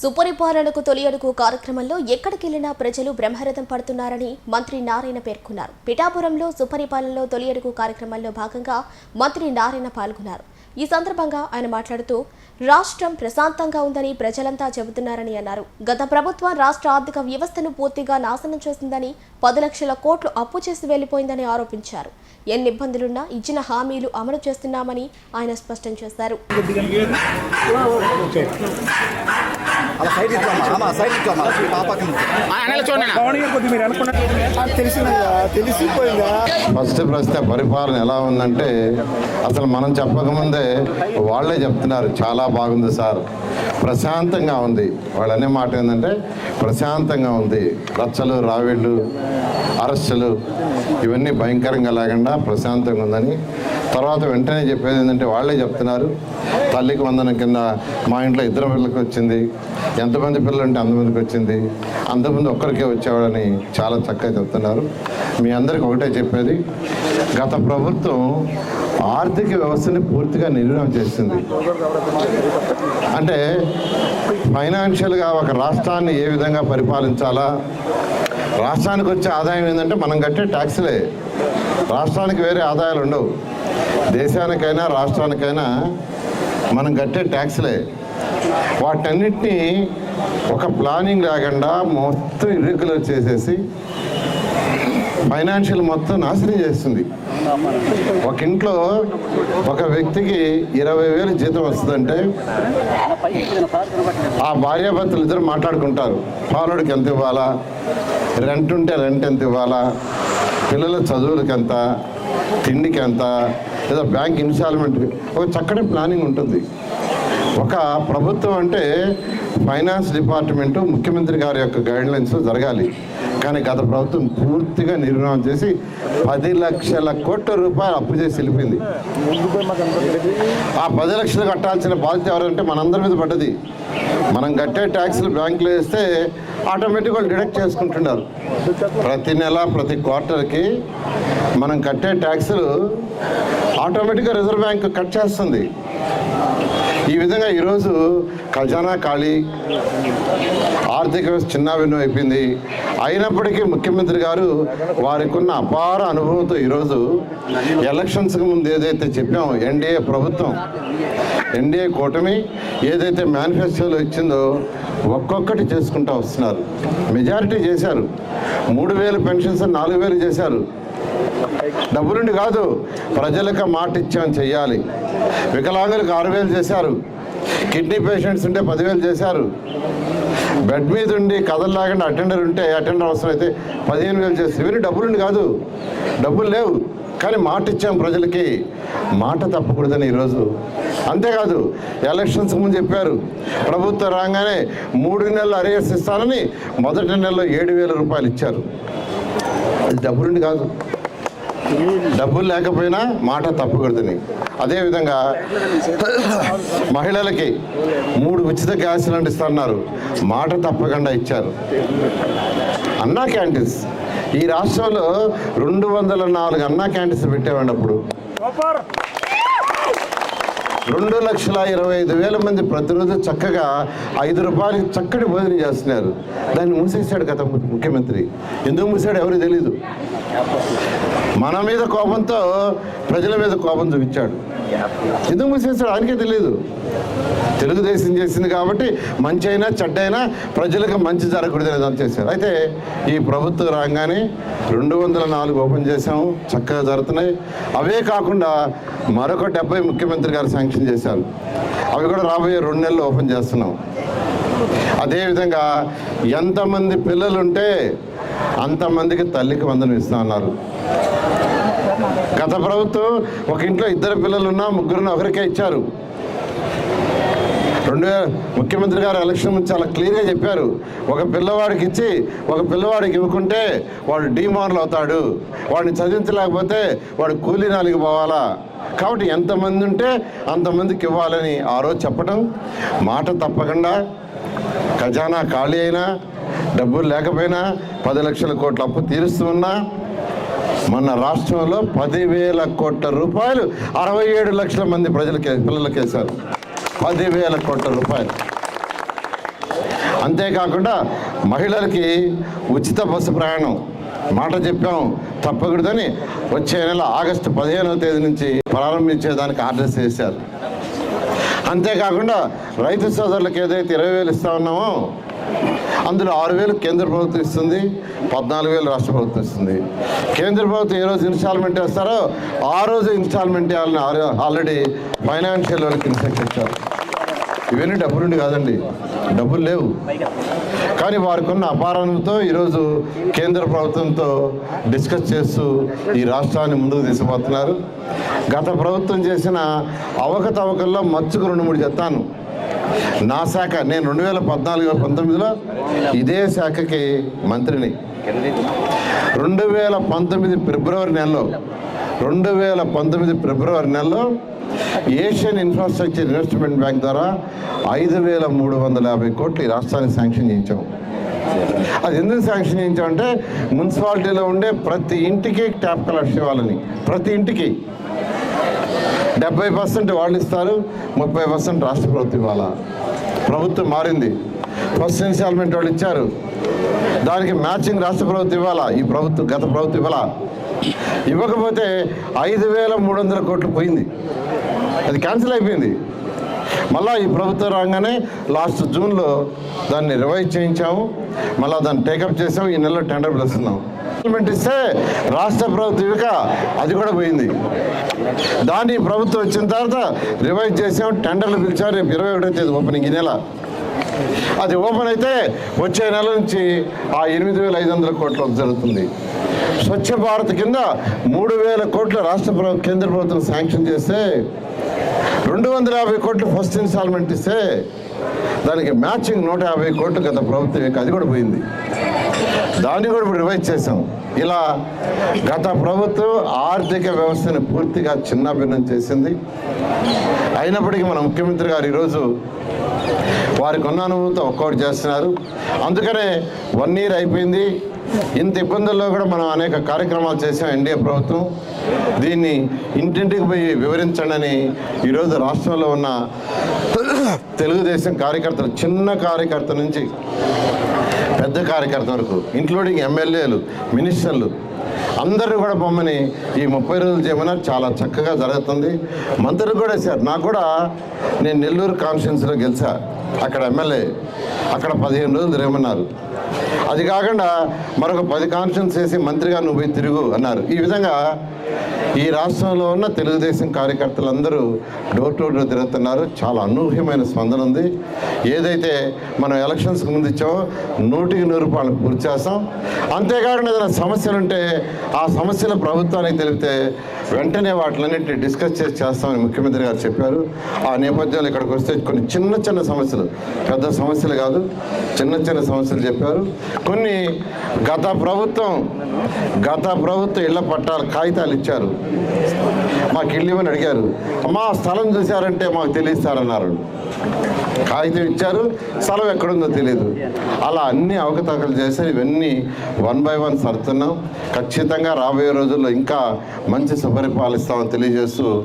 సుపరిపాలనకు తొలి అడుగు కార్యక్రమంలో ఎక్కడికెళ్ళినా ప్రజలు బ్రహ్మరథం పడుతున్నారని మంత్రి నారాయణ పేర్కొన్నారు. పిఠాపురంలో సుపరిపాలనలో తొలి అడుగు కార్యక్రమంలో భాగంగా మంత్రి నారాయణ పాల్గొన్నారు. ఈ సందర్భంగా ఆయన మాట్లాడుతూ రాష్ట్రం ప్రశాంతంగా ఉందని ప్రజలంతా చెబుతున్నారని అన్నారు. గత ప్రభుత్వం రాష్ట్ర ఆర్థిక వ్యవస్థను పూర్తిగా నాశనం చేసిందని పది లక్షల కోట్లు అప్పు చేసి వెళ్ళిపోయిందని ఆరోపించారు. ఎన్ని ఇబ్బందులున్నా ఇచ్చిన హామీలు అమలు చేస్తున్నామని ఆయన స్పష్టం చేశారు. అలా సైడ్ సైడ్ పాపకి ఫస్ట్ ప్రశ్న పరిపాలన ఎలా ఉందంటే అసలు మనం చెప్పకముందే వాళ్ళే చెప్తున్నారు చాలా బాగుంది సార్ ప్రశాంతంగా ఉంది. వాళ్ళు అనే మాట ఏంటంటే ప్రశాంతంగా ఉంది రచ్చలు రావిళ్ళు అరెస్టులు ఇవన్నీ భయంకరంగా లేకుండా ప్రశాంతంగా ఉందని. తర్వాత వెంటనే చెప్పేది ఏంటంటే వాళ్ళే చెప్తున్నారు తల్లికి వందనం కింద మా ఇంట్లో ఇద్దరు పిల్లలకి వచ్చింది ఎంతమంది పిల్లలు అంటే అంతమందికి వచ్చింది అంతమంది ఒక్కరికే వచ్చేవాడని చాలా చక్కగా చెప్తున్నారు. మీ అందరికి ఒకటే చెప్పేది గత ప్రభుత్వం ఆర్థిక వ్యవస్థని పూర్తిగా నిర్వహణ చేసింది. అంటే ఫైనాన్షియల్గా ఒక రాష్ట్రాన్ని ఏ విధంగా పరిపాలించాలా? రాష్ట్రానికి వచ్చే ఆదాయం ఏంటంటే మనం కట్టే ట్యాక్స్లే. రాష్ట్రానికి వేరే ఆదాయాలు ఉండవు. దేశానికైనా రాష్ట్రానికైనా మనం కట్టే ట్యాక్స్లే. వాటన్నిటినీ ఒక ప్లానింగ్ లేకుండా మొత్తం ఇర్రెగ్యులర్ చేసేసి ఫైనాన్షియల్ మొత్తం నాశనం చేస్తుంది. ఒక ఇంట్లో ఒక వ్యక్తికి ఇరవై వేలు జీతం వస్తుందంటే ఆ భార్యాభర్తలు ఇద్దరు మాట్లాడుకుంటారు. పాలుడికి ఎంత ఇవ్వాలా? రెంట్ ఉంటే రెంట్ ఎంత ఇవ్వాలా? పిల్లల చదువులకి ఎంత? తిండికి ఎంత? లేదా బ్యాంక్ ఇన్స్టాల్మెంట్? ఒక చక్కటి ప్లానింగ్ ఉంటుంది. ఒక ప్రభుత్వం అంటే ఫైనాన్స్ డిపార్ట్మెంట్ ముఖ్యమంత్రి గారి యొక్క గైడ్లైన్స్ జరగాలి. కానీ గత ప్రభుత్వం పూర్తిగా నిర్మాణం చేసి పది లక్షల కోట్ల రూపాయలు అప్పు చేసి వెళ్ళిపోయింది. ఆ పది లక్షలు కట్టాల్సిన బాధ్యత ఎవరంటే మనందరి మీద పడ్డది. మనం కట్టే ట్యాక్స్లు బ్యాంకులో వేస్తే ఆటోమేటిక్గా డిడక్ట్ చేసుకుంటున్నారు. ప్రతి నెల ప్రతి క్వార్టర్కి మనం కట్టే ట్యాక్సులు ఆటోమేటిక్గా రిజర్వ్ బ్యాంక్ కట్ చేస్తుంది. ఈ విధంగా ఈరోజు ఖజానా ఖాళీ ఆర్థిక వ్యవస్థ చిన్నాభిన్నం అయిపోయింది. అయినప్పటికీ ముఖ్యమంత్రి గారు వారికి ఉన్న అపార అనుభవంతో ఈరోజు ఎలక్షన్స్కి ముందు ఏదైతే చెప్పామో ఎన్డీఏ ప్రభుత్వం ఎన్డీఏ కూటమి ఏదైతే మేనిఫెస్టోలో ఇచ్చిందో ఒక్కొక్కటి చేసుకుంటూ వస్తున్నారు. మెజారిటీ చేశారు. మూడు వేలు పెన్షన్స్ నాలుగు వేలు చేశారు. డబ్బులుండి కాదు ప్రజలకు మాట ఇచ్చాం చెయ్యాలి. వికలాంగులకు ఆరు వేలు చేశారు. కిడ్నీ పేషెంట్స్ ఉంటే పదివేలు చేశారు. బెడ్ మీద ఉండి కథలు లేకుండా అటెండర్ ఉంటే అటెండర్ అవసరం అయితే పదిహేను వేలు చేస్తారు. ఇవన్నీ డబ్బులుండి కాదు. డబ్బులు లేవు. కానీ మాట ఇచ్చాం ప్రజలకి. మాట తప్పకూడదని ఈరోజు. అంతేకాదు ఎలక్షన్స్ ముందు చెప్పారు. ప్రభుత్వం రాగానే మూడు నెలలు అరేస్ ఇస్తానని మొదటి నెలలో ఏడు వేల రూపాయలు ఇచ్చారు. డబ్బులుండి కాదు. డబ్బులు లేకపోయినా మాట తప్పకూడదని అదేవిధంగా మహిళలకి మూడు ఉచిత గ్యాస్ సిలిండర్ ఇస్తున్నారు మాట తప్పకుండా ఇచ్చారు. అన్నా క్యాంటీన్స్. ఈ రాష్ట్రంలో రెండు వందల నాలుగు అన్నా క్యాంటీన్స్ పెట్టేవాడి అప్పుడు. రెండు లక్షల ఇరవై ఐదు వేల మంది ప్రతిరోజు చక్కగా ఐదు రూపాయలకి చక్కటి భోజనం చేస్తున్నారు. దాన్ని మూసేశాడు కదా ముఖ్యమంత్రి. ఎందుకు మూసాడు ఎవరికి తెలీదు. మన మీద కోపంతో ప్రజల మీద కోపం చూపించాడు. ఎందుకు మూసేశాడు ఆయనకే తెలియదు తెలుగుదేశం చేసింది కాబట్టి మంచి అయినా చెడ్డైనా ప్రజలకు మంచి జరగకూడదు అనేది చేశారు. అయితే ఈ ప్రభుత్వం రాగానే రెండు వందల నాలుగు ఓపెన్ చేసాము చక్కగా జరుగుతున్నాయి. అవే కాకుండా మరొక డెబ్బై ముఖ్యమంత్రి గారు శాంక్షన్ చేశారు. అవి కూడా రాబోయే రెండు నెలలు ఓపెన్ చేస్తున్నాం. అదేవిధంగా ఎంతమంది పిల్లలుంటే అంతమందికి తల్లికి వందనం ఇస్తున్నారు గత ప్రభుత్వం ఒక ఇంట్లో ఇద్దరు పిల్లలున్నా ముగ్గురున్న ఒకరికే ఇచ్చారు. రెండు ముఖ్యమంత్రి గారు ఎలక్షన్ ముందు చాలా క్లియర్గా చెప్పారు. ఒక పిల్లవాడికి ఇచ్చి ఒక పిల్లవాడికి ఇవ్వకుంటే వాడు డీమార్లు అవుతాడు. వాడిని చదివించలేకపోతే వాడు కూలీనాలికి పోవాలా? కాబట్టి ఎంతమంది ఉంటే అంతమందికి ఇవ్వాలని ఆ రోజు చెప్పడం మాట తప్పకుండా ఖజానా ఖాళీ అయినా డబ్బులు లేకపోయినా పది లక్షల కోట్ల అప్పు తీరుస్తూ ఉన్నా మన రాష్ట్రంలో పదివేల కోట్ల రూపాయలు అరవై ఏడు లక్షల మంది ప్రజలకి పిల్లలకి వేశారు పదివేల కోట్ల రూపాయలు. అంతేకాకుండా మహిళలకి ఉచిత బస్సు ప్రయాణం. మాట చెప్పాం తప్పకూడదని వచ్చే నెల ఆగస్టు పదిహేనవ తేదీ నుంచి ప్రారంభించేదానికి ఆర్డర్స్ చేశారు అంతేకాకుండా రైతు సోదరులకు ఏదైతే ఇరవై వేలు ఇస్తా ఉన్నామో అందులో ఆరు వేలు కేంద్ర ప్రభుత్వం ఇస్తుంది పద్నాలుగు వేలు రాష్ట్ర ప్రభుత్వం ఇస్తుంది. కేంద్ర ప్రభుత్వం ఏ రోజు ఇన్స్టాల్మెంట్ వేస్తారో ఆ రోజు ఇన్స్టాల్మెంట్ వేయాలని ఆల్రెడీ ఫైనాన్షియల్ వాళ్ళకి ఇన్స్ట్రక్షన్ ఇచ్చారు. ఇవన్నీ డబ్బులుండి కాదండి. డబ్బులు లేవు. కానీ వారికి ఉన్న అపారంతో ఈరోజు కేంద్ర ప్రభుత్వంతో డిస్కస్ చేస్తూ ఈ రాష్ట్రాన్ని ముందుకు తీసుకుపోతున్నారు. గత ప్రభుత్వం చేసిన అవకతవకల్లో మచ్చుకు రెండు మూడు చెప్తాను నా శాఖ నేను రెండు వేల పద్నాలుగు పంతొమ్మిదిలో ఇదే శాఖకి మంత్రిని. రెండు వేల పంతొమ్మిది ఫిబ్రవరి నెలలో రెండు వేల పంతొమ్మిది ఫిబ్రవరి నెలలో ఏషియన్ ఇన్ఫ్రాస్ట్రక్చర్ ఇన్వెస్ట్మెంట్ బ్యాంక్ ద్వారా ఐదు వేల మూడు వందల యాభై కోట్లు ఈ రాష్ట్రానికి శాంక్షన్ చేయించాం. అది ఎందుకు శాంక్షన్ చేయించామంటే మున్సిపాలిటీలో ఉండే ప్రతి ఇంటికి ట్యాప్ కలెక్షన్ ఇవ్వాలని. ప్రతి ఇంటికి. డెబ్బై పర్సెంట్ వాళ్ళు ఇస్తారు ముప్పై పర్సెంట్ రాష్ట్ర ప్రభుత్వం ఇవ్వాలా? ప్రభుత్వం మారింది. ఫస్ట్ ఇన్స్టాల్మెంట్ వాళ్ళు ఇచ్చారు. దానికి మ్యాచింగ్ రాష్ట్ర ప్రభుత్వం ఇవ్వాలా? ఈ ప్రభుత్వం గత ప్రభుత్వం ఇవ్వాలా? ఇవ్వకపోతే ఐదు వేల మూడు వందల కోట్లు పోయింది. అది క్యాన్సిల్ అయిపోయింది. మళ్ళా ఈ ప్రభుత్వం రాగానే లాస్ట్ జూన్లో దాన్ని రివైజ్ చేయించాము. మళ్ళీ దాన్ని టేకప్ చేసాము. ఈ నెలలో టెండర్ పిలుస్తున్నాం. ఇన్స్టాల్మెంట్ ఇస్తే రాష్ట్ర ప్రభుత్వం ఇక అది కూడా పోయింది. దాన్ని ప్రభుత్వం వచ్చిన తర్వాత రివైజ్ చేసాము. టెండర్లు పిలిచాము రేపు ఇరవై ఒకటో తేదీ ఓపెనింగ్ ఈ నెల. అది ఓపెన్ అయితే వచ్చే నెల నుంచి ఆ ఎనిమిది వేల ఐదు వందల కోట్ల జరుగుతుంది. స్వచ్ఛ భారత్ కింద మూడు వేల కోట్ల రాష్ట్ర ప్రభుత్వం కేంద్ర ప్రభుత్వం శాంక్షన్ చేస్తే రెండు వందల యాభై కోట్లు ఫస్ట్ ఇన్స్టాల్మెంట్ ఇస్తే దానికి మ్యాచింగ్ నూట యాభై కోట్లు గత ప్రభుత్వం ఇక అది కూడా పోయింది. దాన్ని కూడా ఇప్పుడు రివైజ్ చేసాం ఇలా గత ప్రభుత్వం ఆర్థిక వ్యవస్థను పూర్తిగా చిన్నాభిన్నం చేసింది. అయినప్పటికీ మన ముఖ్యమంత్రి గారు ఈరోజు వారికి ఉన్న అనుభవంతో వర్కౌట్ చేస్తున్నారు. అందుకనే వన్ ఇయర్ అయిపోయింది. ఇంత ఇబ్బందుల్లో కూడా మనం అనేక కార్యక్రమాలు చేసాం ఎన్డీఏ ప్రభుత్వం. దీన్ని ఇంటింటికి పోయి వివరించండి ఈరోజు రాష్ట్రంలో ఉన్న తెలుగుదేశం కార్యకర్తలు చిన్న కార్యకర్త నుంచి పెద్ద కార్యకర్త వరకు ఇంక్లూడింగ్ ఎమ్మెల్యేలు మినిస్టర్లు అందరూ కూడా బొమ్మని ఈ ముప్పై రోజులు చేయమన్నారు. చాలా చక్కగా జరుగుతుంది. మంత్రులు కూడా సార్ నాకు కూడా నేను నెల్లూరు కాన్స్టిట్యున్సీలో గెలిచా. అక్కడ ఎమ్మెల్యే అక్కడ పదిహేను రోజులు తిరగమన్నారు అది కాకుండా మరొక పది కాన్ఫరెన్స్ చేసి మంత్రిగా నువ్వు పోయి తిరుగు అన్నారు. ఈ విధంగా ఈ రాష్ట్రంలో ఉన్న తెలుగుదేశం కార్యకర్తలందరూ డోర్ టు డోర్ తిరుగుతున్నారు. చాలా అనూహ్యమైన స్పందన ఉంది. ఏదైతే మనం ఎలక్షన్స్కి ముందు ఇచ్చామో నూటికి నూరు రూపాయలు పూర్తి చేస్తాం. అంతేకాకుండా ఏదైనా సమస్యలు ఉంటే ఆ సమస్యలు ప్రభుత్వానికి తెలిపితే వెంటనే వాటిలన్నింటినీ డిస్కస్ చేసి చేస్తామని ముఖ్యమంత్రి గారు చెప్పారు. ఆ నేపథ్యంలో ఇక్కడికి వస్తే కొన్ని చిన్న చిన్న సమస్యలు పెద్ద సమస్యలు కాదు చిన్న చిన్న సమస్యలు చెప్పారు. కొన్ని గత ప్రభుత్వం గత ప్రభుత్వం ఇళ్ళ పట్టాలు కాగితాలు ఇచ్చారు. మాకు ఇల్లు ఇవ్వని అడిగారు. మా స్థలం చూశారంటే మాకు తెలియస్తారన్నారు. కాగితం ఇచ్చారు. స్థలం ఎక్కడుందో తెలియదు అలా అన్ని అవకతవకలు చేసి ఇవన్నీ వన్ బై వన్ సర్దుతున్నాం. ఖచ్చితంగా రాబోయే రోజుల్లో ఇంకా మంచి సుపరిపాలిస్తామని తెలియజేస్తూ